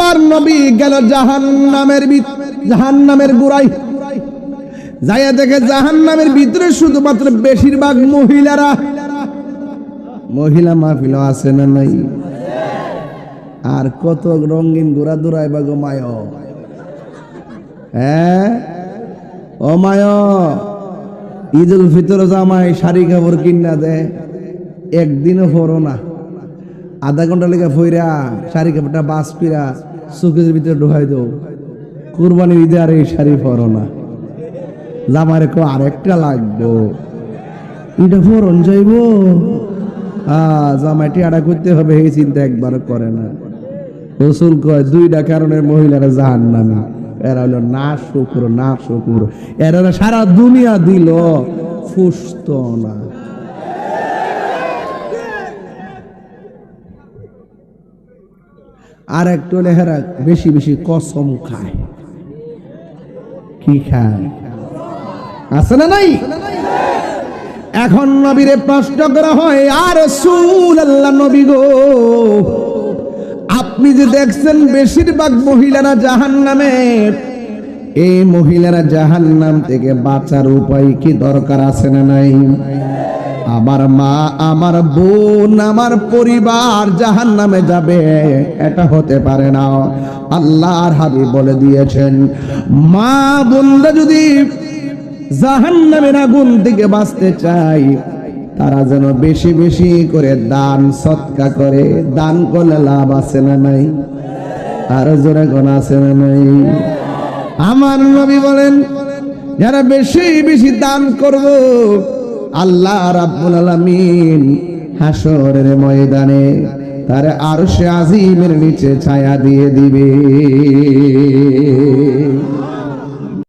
আবার নবী গেল জাহান নামের জাহান নামের গুড়াই যাইয়া দেখে জাহান নামের ভিতরে শুধুমাত্র বেশিরভাগ মহিলারা। মহিলা মাহফিল আছে না নাই? আর কত রঙিন ঘোরা দৌড়ায় বা গোমায় হ্যাঁ? ও মায়, ঈদুল ফিতর জামাই শাড়ি কাপড় কিনা দে। একদিনও পরো না। আধা ঘণ্টা লেগে ফইরা শাড়ি কাপড়টা বাস পিরা চোখের ভিতরে ঢুকাই দো কুরবানি ঈদে আর এই শাড়ি পরো না। জামাই রেখো আরেকটা লাগবো। এটা ফরন যাইব। জামাইটি আড়া করতে হবে, এই চিন্তা একবার করে না। রসুল কয়, দুইটা কারণে মহিলারা জাহান নামে এরা হলো না শুকুর না শুকুর। এরা সারা দুনিয়া দিল, ফুসত না। আর একটু হলে হেরা বেশি বেশি কসম খায়। কি খায়? আছে না নাই? এখন নবীরে প্রশ্ন করা হয়, আর সুল আল্লাহ নবী গো, আপনি যে দেখছেন বেশিরভাগ মহিলারা জাহান নামে এই মহিলারা জাহান নাম থেকে বাঁচার উপায় কি দরকার আছে না নাই? আমার মা, আমার বোন, আমার পরিবার জাহান নামে যাবে। এটা হতে পারে না। আল্লাহর হাবি বলে দিয়েছেন, মা বোনরা যদি জাহান নামের আগুন থেকে বাঁচতে চাই তারা যেন বেশি বেশি করে দান, সৎকা করে। দান করলে লাভ আছে না নাই? আর জোরে কোন আছে না নাই? আমার নবী বলেন, যারা বেশি বেশি দান করব আল্লাহ রাব্বুল আলামিন হাসরের ময়দানে তার আরশে আযীমের নিচে ছায়া দিয়ে দিবে।